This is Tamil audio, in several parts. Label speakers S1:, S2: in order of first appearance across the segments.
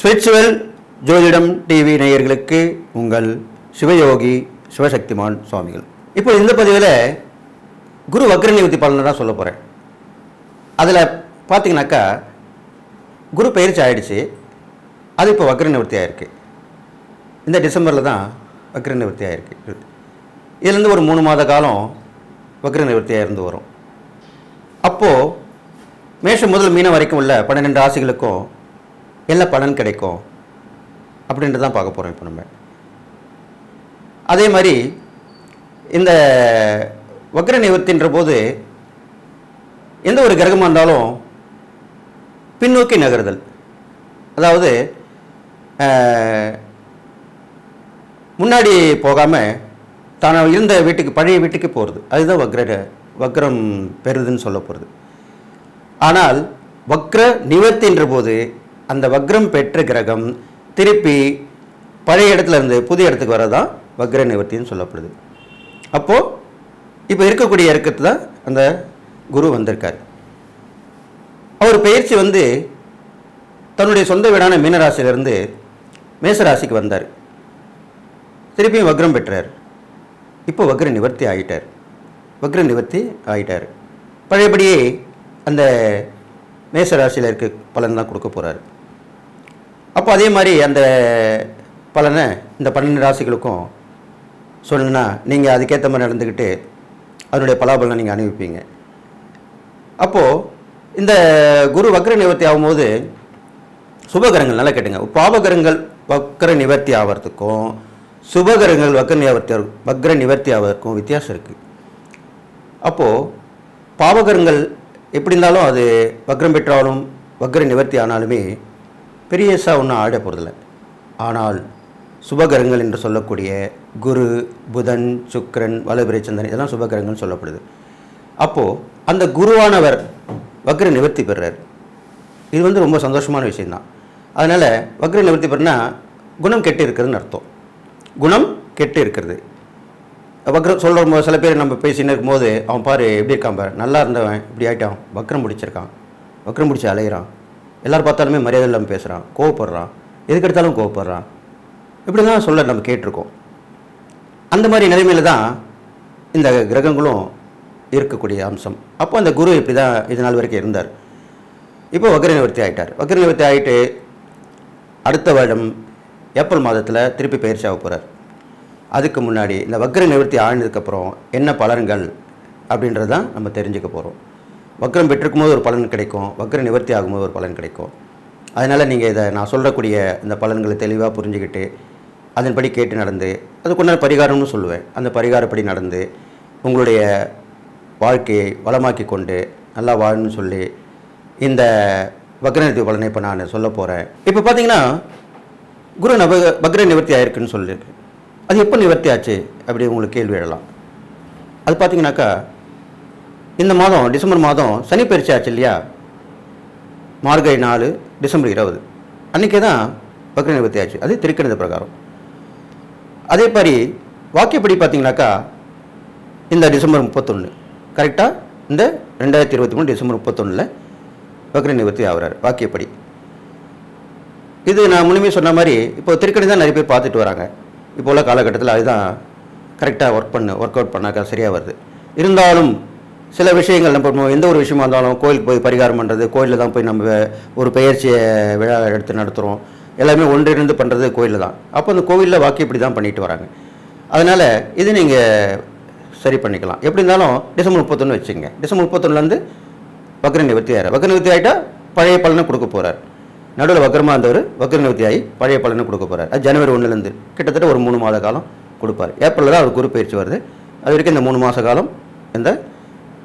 S1: ஸ்பிரிச்சுவல் ஜோதிடம் டிவி நேயர்களுக்கு உங்கள் சிவயோகி சிவசக்திமான் சுவாமிகள். இப்போ இந்த பதிவில் குரு வக்ர நிவர்த்தி பலனை தான் சொல்ல போகிறேன் அதில் பார்த்தீங்கன்னாக்கா குரு பயிற்சி ஆகிடுச்சு அது இப்போ வக்ர நிவர்த்தி ஆயிருக்கு. இந்த டிசம்பரில் தான் வக்ர நிவர்த்தி ஆயிருக்கு இதுலேருந்து ஒரு மூணு மாத காலம் வக்ர நிவர்த்தியாக இருந்து வரும். அப்போது மேஷம் முதல் மீனம் வரைக்கும் உள்ள பன்னிரெண்டு ராசிகளுக்கும் என்ன பலன் கிடைக்கும்? அப்படின்ட்டு தான் பார்க்க போகிறோம் இப்போ நம்ம. அதே மாதிரி இந்த வக்ர நிவர்த்தின்ற போது எந்த ஒரு கிரகமாக இருந்தாலும் பின்னோக்கி நகருதல். அதாவது முன்னாடி போகாமல் தான் இருந்த வீட்டுக்கு பழைய வீட்டுக்கு போகிறது அதுதான் வக்ர வக்ரம் பெறுதுன்னு சொல்ல போகிறது ஆனால் வக்ர நிவர்த்தின்ற போது அந்த வக்ரம் பெற்ற கிரகம் திருப்பி பழைய இடத்துல இருந்து புதிய இடத்துக்கு வரதான் வக்ர நிவர்த்தின்னு சொல்லப்படுது. அப்போது இப்போ இருக்கக்கூடிய இறக்கத்து தான் அந்த குரு வந்திருக்கார். அவர் பயிற்சி வந்து தன்னுடைய சொந்த வீடான மீனராசியிலிருந்து மேசராசிக்கு வந்தார். திருப்பியும் வக்ரம் பெற்றார். இப்போ வக்ர நிவர்த்தி ஆகிட்டார் வக்ர நிவர்த்தி ஆகிட்டார் பழையபடியே அந்த மேசராசியில் இருக்க பலன் தான் கொடுக்க போகிறாரு அப்போ அதே மாதிரி அந்த பலனை இந்த பன்னெண்டு ராசிகளுக்கும் சொல்லணுன்னா நீங்கள் அதுக்கேற்ற மாதிரி நடந்துக்கிட்டு அதனுடைய பலாபலனை நீங்கள் அனுபவிப்பீங்க. அப்போது இந்த குரு வக்ர நிவர்த்தி ஆகும்போது சுபகரங்கள் நல்லா கேட்டுங்க. பாபகரங்கள் வக்ர நிவர்த்தி ஆகிறதுக்கும் சுபகரங்கள் வக்ர நிவர்த்தி வக்ர நிவர்த்தி ஆவதற்கும் வித்தியாசம் இருக்குது அப்போது பாவகரங்கள் எப்படி இருந்தாலும் அது வக்ரம் பெற்றாலும் வக்ர நிவர்த்தி ஆனாலுமே பெரியசாக ஒன்றும் ஆட போகிறதில்ல ஆனால் சுபகரங்கள் என்று சொல்லக்கூடிய குரு புதன் சுக்கரன் வலபிரை சந்திரன் இதெல்லாம் சுபகரங்கள்னு சொல்லப்படுது. அப்போது அந்த குருவானவர் வக்ர நிவர்த்தி பெறுறார் இது வந்து ரொம்ப சந்தோஷமான விஷயந்தான் அதனால் வக்ர நிவர்த்தி பெறுனா குணம் கெட்டு இருக்கிறதுன்னு அர்த்தம். குணம் கெட்டு இருக்கிறது வக்ரம் சொல்கிற சில பேர் நம்ம பேசின்னு இருக்கும்போது அவன் பாரு எப்படி இருக்கான் பாரு? நல்லா இருந்தவன் இப்படி ஆகிட்டான் வக்ரம் பிடிச்சிருக்கான். வக்ரம் பிடிச்சி அலையிறான். எல்லோரும் பார்த்தாலுமே மரியாதை இல்லாமல் பேசுகிறான் கோவப்படுறான். எதுக்கு எடுத்தாலும் கோவப்படுறான். இப்படி தான் சொல்ல நம்ம கேட்டிருக்கோம். அந்த மாதிரி நிலைமையில் தான் இந்த கிரகங்களும் இருக்கக்கூடிய அம்சம். அப்போ அந்த குரு இப்படி தான் இது நாள் வரைக்கும் இருந்தார். இப்போ வக்ர நிவர்த்தி ஆகிட்டார் வக்ர நிவர்த்தி ஆகிட்டு அடுத்த வருடம் ஏப்ரல் மாதத்தில் திருப்பி பயிற்சி ஆக போகிறார் அதுக்கு முன்னாடி இந்த வக்ர நிவர்த்தி ஆழ்ந்ததுக்கப்புறம் என்ன பலன்கள் அப்படின்றது தான் நம்ம தெரிஞ்சுக்க போகிறோம் வக்ரம் பெற்றிருக்கும் போது ஒரு பலன் கிடைக்கும். வக்ர நிவர்த்தி ஆகும்போது ஒரு பலன் கிடைக்கும். அதனால் நீங்கள் இதை நான் சொல்லக்கூடிய இந்த பலன்களை தெளிவாக புரிஞ்சுக்கிட்டு அதன்படி கேட்டு நடந்து அதுக்குண்டான பரிகாரம்னு சொல்லுவேன். அந்த பரிகாரப்படி நடந்து உங்களுடைய வாழ்க்கையை வளமாக்கி கொண்டு நல்லா வாழணும்னு சொல்லி இந்த வக்ர நிவர்த்தி பலனை இப்போ நான் சொல்ல போகிறேன் இப்போ பார்த்தீங்கன்னா குரு நவ வக்ர நிவர்த்தி ஆயிருக்குன்னு சொல்லியிருக்கு அது எப்போ நிவர்த்தி ஆச்சு அப்படி உங்களுக்கு கேள்வி எழலாம். அது பார்த்தீங்கன்னாக்கா இந்த மாதம் டிசம்பர் மாதம் சனி பயிற்சி ஆச்சு இல்லையா? மார்கழி நாலு டிசம்பர் இருபது. அன்றைக்கே தான் வக்ர நிவர்த்தி ஆச்சு. அது திருக்கணித பிரகாரம். அதே மாதிரி வாக்கியப்படி பார்த்தீங்கன்னாக்கா இந்த டிசம்பர் முப்பத்தொன்று கரெக்டாக இந்த ரெண்டாயிரத்தி இருபத்தி மூணு டிசம்பர் முப்பத்தொன்னில் வக்ர நிவர்த்தி ஆகிறார் வாக்கியப்படி. இது நான் முழுமையாக சொன்ன மாதிரி இப்போ திருக்கணி தான் நிறைய பேர் பார்த்துட்டு வராங்க. இப்போ உள்ள காலகட்டத்தில் அதுதான் கரெக்டாக ஒர்க் பண்ணு ஒர்க் அவுட் பண்ணாக்கா சரியாக வருது. இருந்தாலும் சில விஷயங்கள் நம்ம எந்த ஒரு விஷயமா இருந்தாலும் கோயிலுக்கு போய் பரிகாரம் பண்ணுறது கோயிலில் தான் போய் நம்ம ஒரு பெயர்ச்சியை விழா எடுத்து நடத்துகிறோம் எல்லாமே ஒன்றிணைந்து பண்ணுறது கோயிலில் தான். அப்போ அந்த கோவிலில் வாக்கி இப்படி தான் பண்ணிட்டு வராங்க. அதனால் இது நீங்கள் சரி பண்ணிக்கலாம். எப்படி இருந்தாலும் டிசம்பர் முப்பத்தொன்று வச்சுங்க டிசம்பர் முப்பத்தொன்னுலேருந்து வக்ர நிவர்த்தி ஆகிறார் வக்ர நிவர்த்தி ஆகிட்டால் பழைய பலனை கொடுக்க போகிறார் நடுவில் வக்கரமாக இருந்தவர் வக்ர நிவர்த்தி ஆகி பழைய பலனை கொடுக்க போகிறார் அது ஜனவரி ஒன்றுலேருந்து கிட்டத்தட்ட ஒரு மூணு மாத காலம் கொடுப்பார். ஏப்ரலில் தான் அவர் குரு பயிற்சி வருது. அது வரைக்கும் இந்த மூணு மாத காலம் இந்த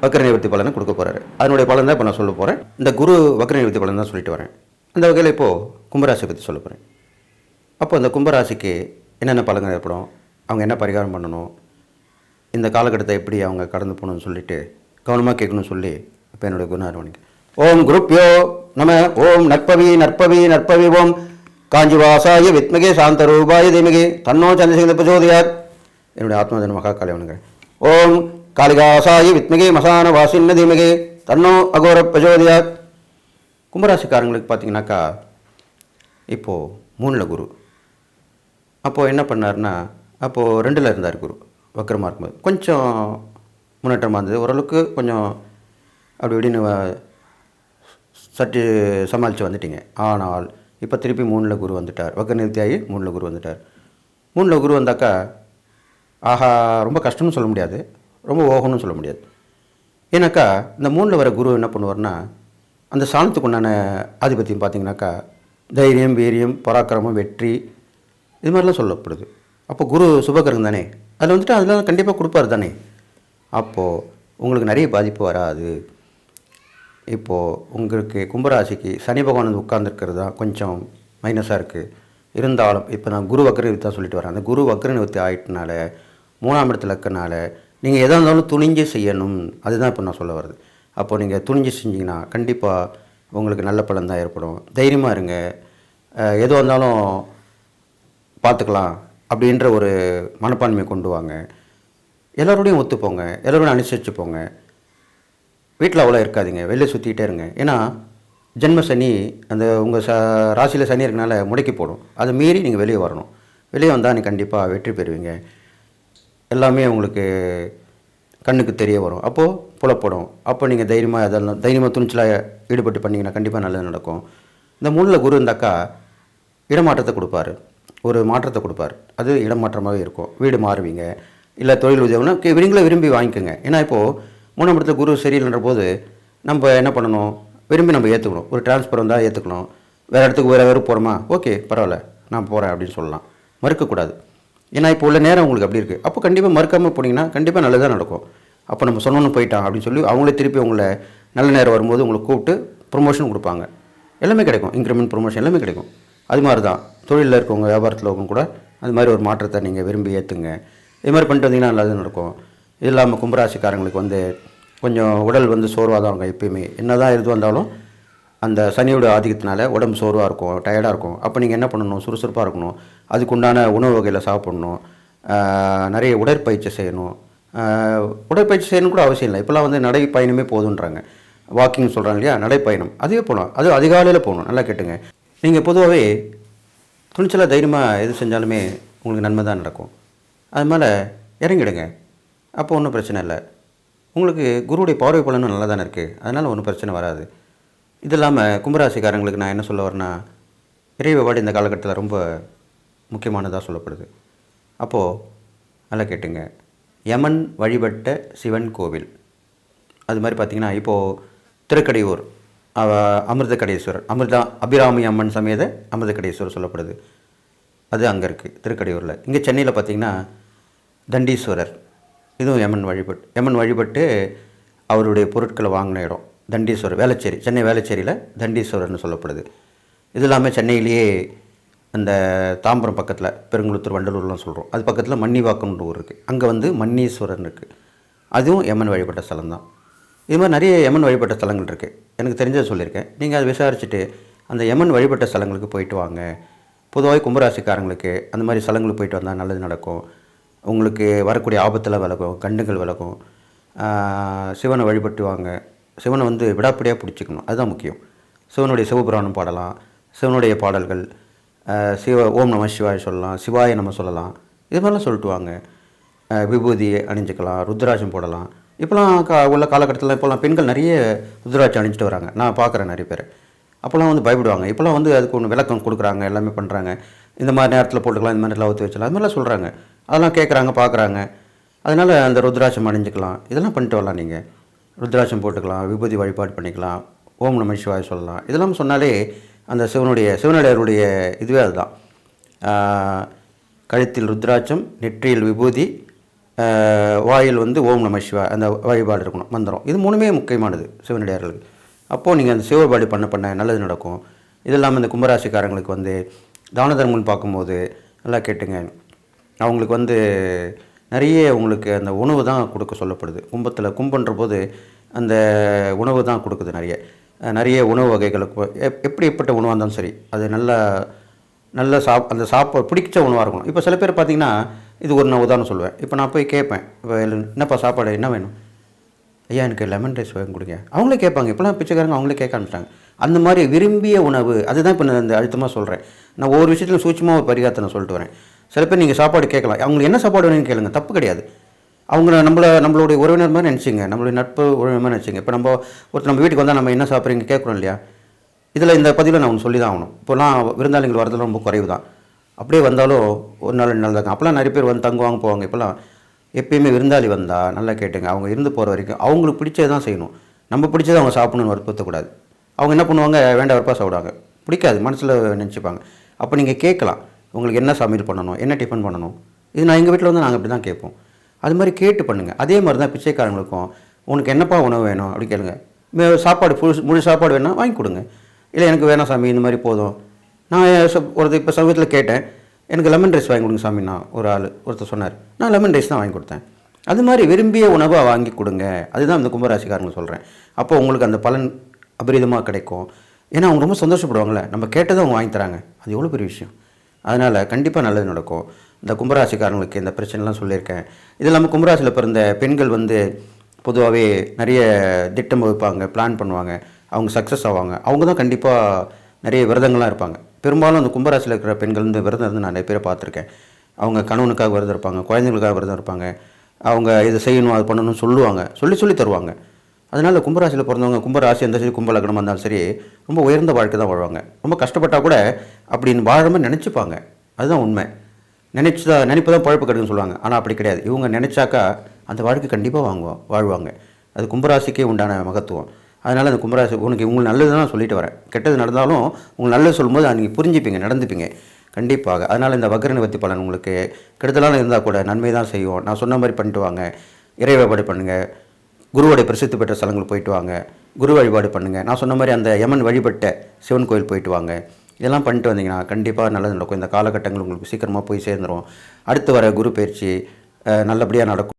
S1: வக்ர நிவர்த்தி பலனை கொடுக்க போகிறாரு அதனுடைய பலன் தான் இப்போ நான் சொல்ல போகிறேன் இந்த குரு வக்ர நிவர்த்தி பலன் தான் சொல்லிட்டு வரேன். அந்த வகையில் இப்போது கும்பராசியை பற்றி சொல்ல போகிறேன் அப்போ அந்த கும்பராசிக்கு என்னென்ன பலங்கள் ஏற்படும்? அவங்க என்ன பரிகாரம் பண்ணணும்? இந்த காலகட்டத்தை எப்படி அவங்க கடந்து போகணும்னு சொல்லிட்டு கவனமாக கேட்கணும்னு சொல்லி இப்போ என்னுடைய குணாரவணிக்கு ஓம் குருப்யோ நம ஓம் நற்பவி நற்பவி நற்பவி ஓம். காஞ்சிவாசாய வித்மகே சாந்தரூபாய தீமகே. தன்னோ சந்திரசேகர பிரச்சோதயாத். என்னுடைய ஆத்மதன மகா காளியவனுங்க ஓம் காளிகாசாய வித்மகே மசான வாசின்ன தீமகே. தன்னோ அகோர பிரஜோதியார் கும்பராசிக்காரங்களுக்கு பார்த்தீங்கன்னாக்கா இப்போது மூணில் குரு. அப்போது என்ன பண்ணாருன்னா அப்போது ரெண்டில் இருந்தார் குரு வக்கரமாக இருக்கும்போது. கொஞ்சம் முன்னேற்றமாக இருந்தது. ஓரளவுக்கு கொஞ்சம் அப்படி இப்படின்னு சற்று சமாளித்து வந்துட்டீங்க. ஆனால் இப்போ திருப்பி மூணில் குரு வந்துட்டார். வக்க நிறுத்தியாகி மூணில் குரு வந்துட்டார். மூணில் குரு வந்தாக்கா ஆஹா ரொம்ப கஷ்டம்னு சொல்ல முடியாது. ரொம்ப ஓகனும் சொல்ல முடியாது. ஏன்னாக்கா இந்த மூணில் வர குரு என்ன பண்ணுவார்னா அந்த சாணத்துக்கு உண்டான ஆதிபத்தியம் பார்த்தீங்கன்னாக்கா தைரியம் வீரியம் பராக்கிரமம் வெற்றி இது மாதிரிலாம் சொல்லப்படுது. அப்போ குரு சுபகரம் தானே? அதில் வந்துட்டு அதெல்லாம் கண்டிப்பாக கொடுப்பாரு தானே? அப்போது உங்களுக்கு நிறைய பாதிப்பு வராது. இப்போது உங்களுக்கு கும்பராசிக்கு சனி பகவான் வந்து உட்கார்ந்துருக்கிறது தான் கொஞ்சம் மைனஸாக இருக்குது இருந்தாலும் இப்போ நான் குரு வக்ர நிவர்த்தி தான் சொல்லிட்டு வரேன். அந்த குரு வக்ர நிவர்த்தி ஆகிட்டனால மூணாம் இடத்துல இருக்கனால நீங்கள் எதாக இருந்தாலும் துணிஞ்சு செய்யணும். அதுதான் இப்போ நான் சொல்ல வருது அப்போது நீங்கள் துணிஞ்சு செஞ்சிங்கன்னா கண்டிப்பாக உங்களுக்கு நல்ல பலன் தான் ஏற்படும். தைரியமாக இருங்க. எதுவாக இருந்தாலும் பார்த்துக்கலாம் அப்படின்ற ஒரு மனப்பான்மையை கொண்டு வாங்க. எல்லோரோடையும் ஒத்துப்போங்க. எல்லோரோடையும் அனுசரித்து போங்க. வீட்டில் அவ்வளோ இருக்காதிங்க வெளில சுற்றிக்கிட்டே இருங்க. ஏன்னா ஜென்ம சனி அந்த உங்கள் ச ராசியில் சனி இருக்கனால முடக்கி போடும். அதை மீறி நீங்கள் வெளியே வரணும். வெளியே வந்தால் நீங்கள் கண்டிப்பாக வெற்றி பெறுவீங்க. எல்லாமே உங்களுக்கு கண்ணுக்கு தெரிய வரும். அப்போது புலப்படும். அப்போ நீங்கள் தைரியமாக அதெல்லாம் தைரியமாக துணிச்சலாக ஈடுபட்டு பண்ணீங்கன்னா கண்டிப்பாக நல்லது நடக்கும். இந்த மூணில் குரு இருந்தாக்கா இடமாற்றத்தை கொடுப்பாரு. ஒரு மாற்றத்தை கொடுப்பார். அது இடமாற்றமாகவே இருக்கும். வீடு மாறுவீங்க. இல்லை தொழில் உதவினா நீங்களே விரும்பி வாங்கிக்கோங்க. ஏன்னா இப்போது மூணாம் இடத்துல குரு சரியில்லைன்ற போது நம்ம என்ன பண்ணணும்? விரும்பி நம்ம ஏற்றுக்கணும் ஒரு டிரான்ஸ்ஃபர் வந்தால் ஏற்றுக்கணும் வேறு இடத்துக்கு வேறு வேறு போகிறோமா ஓகே பரவாயில்ல. நான் போகிறேன் அப்படின்னு சொல்லலாம். மறுக்கக்கூடாது. ஏன்னா இப்போ உள்ள நேரம் உங்களுக்கு அப்படி இருக்குது அப்போ கண்டிப்பாக மறுக்காமல் போனீங்கன்னா கண்டிப்பாக நல்லதாக நடக்கும். அப்போ நம்ம சொன்னோன்னு போயிட்டான் அப்படின்னு சொல்லி அவங்களே திருப்பி உங்களை நல்ல நேரம் வரும்போது உங்களை கூப்பிட்டு ப்ரொமோஷன் கொடுப்பாங்க. எல்லாமே கிடைக்கும். இன்க்ரிமெண்ட் ப்ரொமோஷன் எல்லாமே கிடைக்கும். அது மாதிரி தான் தொழிலில் இருக்கவங்க வியாபாரத்தில் இருக்கவங்க கூட அது மாதிரி ஒரு மாற்றத்தை நீங்கள் விரும்பி ஏற்றுங்க இது மாதிரி பண்ணிட்டு வந்தீங்கன்னா நல்லது நடக்கும். இது இல்லாமல் கும்பராசிக்காரங்களுக்கு வந்து கொஞ்சம் உடல் வந்து சோர்வாக தான் இருக்கும் எப்பயுமே. என்ன தான் எது வந்தாலும் அந்த சனியோட ஆதிக்கத்தினால உடம்பு சோர்வாக இருக்கும் டயர்டாக இருக்கும். அப்போ நீங்கள் என்ன பண்ணணும்? சுறுசுறுப்பாக இருக்கணும். அதுக்குண்டான உணவு வகையில் சாப்பிடணும். நிறைய உடற்பயிற்சி செய்யணும். உடற்பயிற்சி செய்யணும் கூட அவசியம் இல்லை. இப்போலாம் வந்து நடைப்பயணமே போதுன்றாங்க. வாக்கிங் சொல்கிறாங்க இல்லையா? நடைப்பயணம். அதுவே போகலாம். அது அதிகாலையில் போகணும். நல்லா கேட்டுங்க. நீங்கள் பொதுவாகவே துணிச்சலாக தைரியமாக எது செஞ்சாலுமே உங்களுக்கு நன்மை தான் நடக்கும். அது மேலே இறங்கிடுங்க. அப்போ ஒன்றும் பிரச்சனை இல்லை. உங்களுக்கு குருவுடைய பார்வை பலனும் நல்லா தானே இருக்குது அதனால் ஒன்றும் பிரச்சனை வராது. இது இல்லாமல் கும்பராசிக்காரங்களுக்கு நான் என்ன சொல்ல வரேன்னா இறை வழிபாடு இந்த காலகட்டத்தில் ரொம்ப முக்கியமானதாக சொல்லப்படுது. அப்போது நல்லா கேட்டுங்க. யமன் வழிபட்ட சிவன் கோவில். அது மாதிரி பார்த்திங்கன்னா இப்போது திருக்கடையூர் அவ அமிர்தகடேஸ்வரர் அமிர்தா அபிராமி அம்மன் சமேத அமிர்தகடேஸ்வரர் சொல்லப்படுது. அது அங்கே இருக்குது திருக்கடையூரில். இங்கே சென்னையில் பார்த்தீங்கன்னா தண்டீஸ்வரர். இதுவும் எமன் வழிபட்டு எமன் வழிபட்டு அவருடைய பொருட்களை வாங்கின இடம் தண்டீஸ்வரர் வேளச்சேரி சென்னை வேளச்சேரியில் தண்டீஸ்வரர்னு சொல்லப்படுது. இது இல்லாமல் சென்னையிலேயே அந்த தாம்பரம் பக்கத்தில் பெருங்குளத்தூர் வண்டலூர்லாம் சொல்கிறோம் அது பக்கத்தில் மன்னிவாக்கம்ன்ற ஊர் இருக்குது அங்கே வந்து மன்னீஸ்வரன் இருக்குது அதுவும் யமன் வழிபட்ட ஸ்தலம் தான். இது மாதிரி நிறைய யமன் வழிபட்ட ஸ்தலங்கள் இருக்குது எனக்கு தெரிஞ்சதை சொல்லியிருக்கேன். நீங்கள் அதை விசாரிச்சுட்டு அந்த யமன் வழிபட்ட ஸ்தலங்களுக்கு போயிட்டு வாங்க. பொதுவாக கும்பராசிக்காரங்களுக்கு அந்த மாதிரி ஸ்தலங்களுக்கு போயிட்டு வந்தால் நல்லது நடக்கும். உங்களுக்கு வரக்கூடிய ஆபத்தில் விலகும் கண்டுகள் விலகும். சிவனை வழிபட்டு வாங்க சிவனை வந்து விடாப்பிடியாக பிடிச்சிக்கணும். அதுதான் முக்கியம். சிவனுடைய சிவபுராணம் பாடலாம். சிவனுடைய பாடல்கள் சிவ ஓம் நம சிவாய் சொல்லலாம் சிவாய நம்ம சொல்லலாம். இது மாதிரிலாம் சொல்லிட்டு வாங்க விபூதி அணிஞ்சிக்கலாம் ருத்ராட்சம் போடலாம். இப்போலாம் கா உள்ள காலகட்டத்தில் இப்போலாம் பெண்கள் நிறைய ருத்ராட்சம் அணிஞ்சிட்டு வராங்க. நான் பார்க்குறேன் நிறைய பேர். அப்போல்லாம் வந்து பயப்படுவாங்க. இப்போலாம் வந்து அதுக்கு ஒன்று விளக்கம் கொடுக்குறாங்க எல்லாமே பண்ணுறாங்க இந்த மாதிரி நேரத்தில் போட்டுக்கலாம் இந்த மாதிரி நேரத்தில் ஊற்றி வச்சலாம் அது மாதிரிலாம் சொல்கிறாங்க அதெல்லாம் கேட்குறாங்க பார்க்குறாங்க அதனால் அந்த ருத்ராட்சம் அணிஞ்சிக்கலாம். இதெல்லாம் பண்ணிட்டு வரலாம் நீங்கள் ருத்ராட்சம் போட்டுக்கலாம் விபூதி வழிபாடு பண்ணிக்கலாம் ஓம் நம சிவாய் சொல்லலாம். இதெல்லாம் சொன்னாலே அந்த சிவனுடைய சிவனடையருடைய இதுவே அதுதான். கழுத்தில் ருத்ராட்சம் நெற்றியில் விபூதி வாயில் வந்து ஓம் நம சிவா அந்த வழிபாடு இருக்கணும் மந்திரம். இது மூணுமே முக்கியமானது சிவனடியார்களுக்கு. அப்போது நீங்கள் அந்த சிவ வழிபாடு பண்ண பண்ண நல்லது நடக்கும். இது இல்லாமல் இந்த கும்பராசிக்காரங்களுக்கு வந்து தான தர்மம்னு பார்க்கும்போது நல்லா கேட்டுங்க. அவங்களுக்கு வந்து நிறைய உங்களுக்கு அந்த உணவு தான் கொடுக்க சொல்லப்படுது. கும்பத்தில் கும்பன்ற போது அந்த உணவு தான் கொடுக்குது நிறைய. நிறைய உணவு வகைகளுக்கு எப் எப்படிப்பட்ட உணவாக இருந்தாலும் சரி அது நல்லா நல்ல சாப் அந்த சாப்பாடு பிடிச்ச உணவாக இருக்கணும். இப்போ சில பேர் பார்த்தீங்கன்னா இது ஒரு நான் உதாரணம் சொல்லுவேன். இப்போ நான் போய் கேட்பேன் இப்போ என்னப்பா சாப்பாடு என்ன வேணும்? ஐயா எனக்கு லெமன் ரைஸ் வாங்கி கொடுங்க. அவங்களே கேட்பாங்க. இப்போலாம் பிச்சைக்காரங்க அவங்களே கேட்க ஆரம்பிச்சிட்டாங்க. அந்த மாதிரி விரும்பிய உணவு அதுதான் இப்போ நான் இந்த அழுத்தமாக சொல்கிறேன் நான் ஒவ்வொரு விஷயத்துலையும் சூட்சமாக ஒரு பரிகாரத்தை நான் சொல்லிட்டு வரேன். சில பேர் நீங்கள் சாப்பாடு கேட்கலாம். அவங்களுக்கு என்ன சாப்பாடு வேணும்னு கேளுங்க. தப்பு கிடையாது. அவங்க நம்மளை நம்மளுடைய உறவினர் மாதிரி நினச்சிங்க. நம்மளுடைய நட்பு உறவினர் மாதிரி நினச்சிங்க. இப்போ நம்ம ஒருத்தர் நம்ம வீட்டுக்கு வந்தால் நம்ம என்ன சாப்பிட்றீங்க கேட்குறோம் இல்லையா? இதில் இந்த பதிவில் நான் ஒன்று சொல்லி தான் ஆகணும் இப்போலாம் விருந்தாளிகள் வரதுல ரொம்ப குறைவு தான் அப்படியே வந்தாலும் ஒரு நாள் ரெண்டு நாள் அப்போலாம் நிறைய பேர் வந்து தங்குவாங்க போவாங்க. இப்போலாம் எப்பயுமே விருந்தாளி வந்தால் நல்லா கேட்டுங்க. அவங்க இருந்து போகிற வரைக்கும் அவங்களுக்கு பிடிச்சது தான் செய்யணும். நம்ம பிடிச்சதை அவங்க சாப்பிடணும்னு வற்புறுத்தக்கூடாது. அவங்க என்ன பண்ணுவாங்க? வேண்டாம் வரப்பா சாப்பிடுவாங்க. பிடிக்காது. மனசில் நினச்சிப்பாங்க. அப்போ நீங்கள் கேட்கலாம். உங்களுக்கு என்ன சமையல் பண்ணணும் என்ன டிஃபன் பண்ணணும்? இது நான் எங்கள் வீட்டில் வந்து நாங்கள் அப்படி தான் கேட்போம். அது மாதிரி கேட்டு பண்ணுங்கள் அதே மாதிரி தான் பிச்சைக்காரங்களுக்கும் உனக்கு என்னப்பா உணவு வேணும்? அப்படி கேளுங்க. சாப்பாடு ஃபுல் முழு சாப்பாடு வேணால் வாங்கி கொடுங்க. இல்லை எனக்கு வேணாம் சாமி இந்த மாதிரி போதும். நான் ஒருத்தர் ஒரு இப்போ சமீபத்தில் கேட்டேன். எனக்கு லெமன் ரைஸ் வாங்கி கொடுங்க சாமி நான் ஒரு ஆள் ஒருத்தர் சொன்னார். நான் லெமன் ரைஸ் தான் வாங்கி கொடுத்தேன். அது மாதிரி விரும்பிய உணவை வாங்கி கொடுங்க. அதுதான் இந்த கும்பராசிக்காரங்க சொல்கிறேன் அப்போ உங்களுக்கு அந்த பலன் அபரிதமாக கிடைக்கும். ஏன்னா அவங்க ரொம்ப சந்தோஷப்படுவாங்களே நம்ம கேட்டதை அவங்க வாங்கி தராங்க. அது எவ்வளோ பெரிய விஷயம். அதனால் கண்டிப்பாக நல்லது நடக்கும். இந்த கும்பராசிக்காரங்களுக்கு இந்த பிரச்சனைலாம் சொல்லியிருக்கேன். இது இல்லாமல் கும்பராசியில் பிறந்த பெண்கள் வந்து பொதுவாகவே நிறைய திட்டம் வகுப்பாங்க பிளான் பண்ணுவாங்க. அவங்க சக்ஸஸ் ஆவாங்க. அவங்க தான் கண்டிப்பாக நிறைய விரதங்கள்லாம் இருப்பாங்க. பெரும்பாலும் அந்த கும்பராசியில் இருக்கிற பெண்கள் வந்து விரதம் இருந்து நான் நிறைய பேரை பார்த்துருக்கேன். அவங்க கணவனுக்காக விரதம் இருப்பாங்க குழந்தைங்களுக்காக விரதம் இருப்பாங்க. அவங்க இதை செய்யணும் அது பண்ணணும்னு சொல்லுவாங்க. சொல்லி சொல்லி தருவாங்க. அதனால் கும்பராசியில் பிறந்தவங்க கும்பராசி எந்த சரி கும்ப லக்னமாக இருந்தாலும் சரி ரொம்ப உயர்ந்த வாழ்க்கை தான் வாழ்வாங்க. ரொம்ப கஷ்டப்பட்டால் கூட அப்படின்னு வாழாமல் நினச்சிப்பாங்க. அதுதான் உண்மை. நினைச்சு தான் நினைப்பு தான் பழப்பு கிடைக்குன்னு சொல்லுவாங்க. ஆனால் அப்படி கிடையாது. இவங்க நினச்சாக்கா அந்த வாழ்க்கை கண்டிப்பாக வாங்குவோம் வாழ்வாங்க. அது கும்பராசிக்கே உண்டான மகத்துவம். அதனால் அந்த கும்பராசி உனக்கு உங்களுக்கு நல்லது தான் நான் சொல்லிட்டு வரேன். கெட்டது நடந்தாலும் உங்களுக்கு நல்லது சொல்லும்போது நீங்கள் புரிஞ்சுப்பீங்க நடந்துப்பீங்க. கண்டிப்பாக. அதனால் இந்த வக்ர நிவர்த்தி பலன் உங்களுக்கு கெடுதலான இருந்தால் கூட நன்மை தான் செய்வோம் நான் சொன்ன மாதிரி பண்ணிட்டு வாங்க. இறை வழிபாடு பண்ணுங்கள் குருவோடைய பிரசித்தி பெற்ற ஸ்தலங்கள் போயிட்டு வாங்க. குரு வழிபாடு பண்ணுங்கள் நான் சொன்ன மாதிரி அந்த யமன் வழிபட்ட சிவன் கோயில் போயிட்டு வாங்க. இதெல்லாம் பண்ணிட்டு வந்தீங்கன்னா கண்டிப்பாக நல்லது நடக்கும். இந்த காலகட்டங்கள் உங்களுக்கு சீக்கிரமாக போய் சேர்ந்துரும். அடுத்து வர குரு பயிற்சி நல்லபடியாக நடக்கும்.